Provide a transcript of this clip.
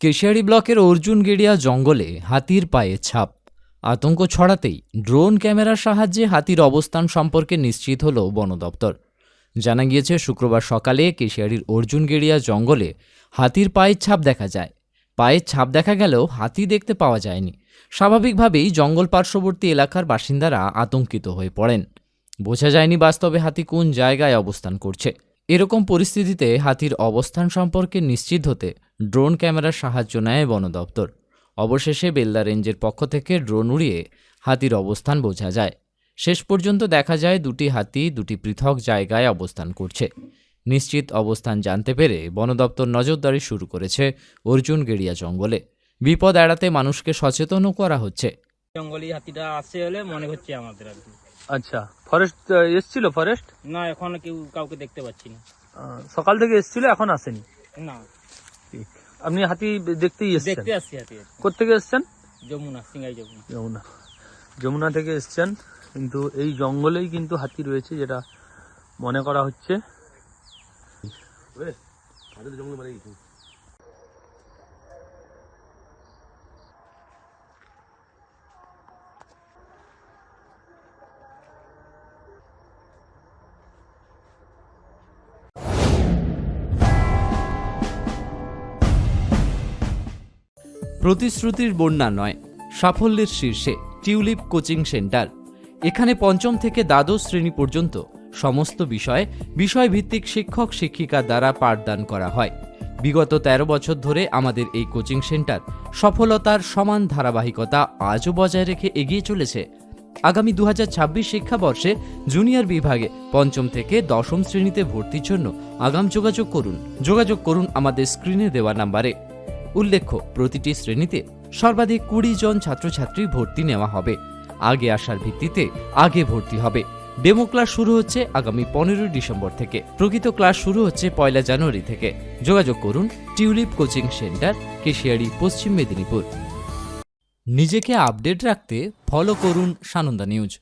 কেশিয়ারি ব্লকের অর্জুন গেড়িয়া জঙ্গলে হাতির পায়ে ছাপ। আতঙ্ক ছড়াতেই ড্রোন ক্যামেরার সাহায্যে হাতির অবস্থান সম্পর্কে নিশ্চিত হল বন দপ্তর। জানা গিয়েছে, শুক্রবার সকালে কেশিয়ারির অর্জুন গেড়িয়া জঙ্গলে হাতির পায়ের ছাপ দেখা যায়। পায়ের ছাপ দেখা গেলেও হাতি দেখতে পাওয়া যায়নি। স্বাভাবিকভাবেই জঙ্গল পার্শ্ববর্তী এলাকার বাসিন্দারা আতঙ্কিত হয়ে পড়েন। বোঝা যায়নি বাস্তবে হাতি কোন জায়গায় অবস্থান করছে। এরকম পরিস্থিতিতে হাতির অবস্থান সম্পর্কে নিশ্চিত হতে ড্রোন ক্যামেরার সাহায্য নেয় বন দপ্তর। অবশেষে বেলদা রেঞ্জের পক্ষ থেকে ড্রোন উড়িয়ে হাতির অবস্থান বোঝা যায়। শেষ পর্যন্ত দেখা যায় দুটি হাতি দুটি পৃথক জায়গায় অবস্থান করছে। নিশ্চিত অবস্থান জানতে পেরে বন দপ্তর নজরদারি শুরু করেছে অর্জুন গেড়িয়া জঙ্গলে। বিপদ এড়াতে মানুষকে সচেতনও করা হচ্ছে। জঙ্গলি হাতিটা আসছে হলে মনে হচ্ছে আমাদের আর কি। আচ্ছা ফরেস্ট এসছিল ফরেস্ট না এখন কেউ কাউকে দেখতে পাচ্ছি না। সকাল থেকে এসছিল এখন আসেনি? না। ঠিক। আপনি হাতি দেখতেই এসছেন? দেখতে আসছি হাতি কোথেকে এসছেন? যমুনা সিঙ্গাই যমুনা। যমুনা। যমুনা থেকে এসছেন কিন্তু এই জঙ্গলেই কিন্তু হাতি রয়েছে যেটা মনে করা হচ্ছে। প্রতিশ্রুতির বন্যা নয়, সাফল্যের শীর্ষে টিউলিপ কোচিং সেন্টার। এখানে পঞ্চম থেকে দ্বাদশ শ্রেণি পর্যন্ত সমস্ত বিষয়ে বিষয়ভিত্তিক শিক্ষক শিক্ষিকা দ্বারা পাঠদান করা হয়। বিগত ১৩ বছর ধরে আমাদের এই কোচিং সেন্টার সফলতার সমান ধারাবাহিকতা আজও বজায় রেখে এগিয়ে চলেছে। আগামী দু হাজার ছাব্বিশ শিক্ষাবর্ষে জুনিয়র বিভাগে পঞ্চম থেকে দশম শ্রেণীতে ভর্তির জন্য আগাম যোগাযোগ করুন। যোগাযোগ করুন আমাদের স্ক্রিনে দেওয়া নাম্বারে। উল্লেখ্য, প্রতিটি শ্রেণীতে সর্বাধিক কুড়ি জন ছাত্রছাত্রী ভর্তি নেওয়া হবে। আগে আসার ভিত্তিতে আগে ভর্তি হবে। ডেমো ক্লাস শুরু হচ্ছে আগামী পনেরোই ডিসেম্বর থেকে। প্রকৃত ক্লাস শুরু হচ্ছে পয়লা জানুয়ারি থেকে। যোগাযোগ করুন টিউলিপ কোচিং সেন্টার, কেশিয়ারি, পশ্চিম মেদিনীপুর। নিজেকে আপডেট রাখতে ফলো করুন সানন্দা নিউজ।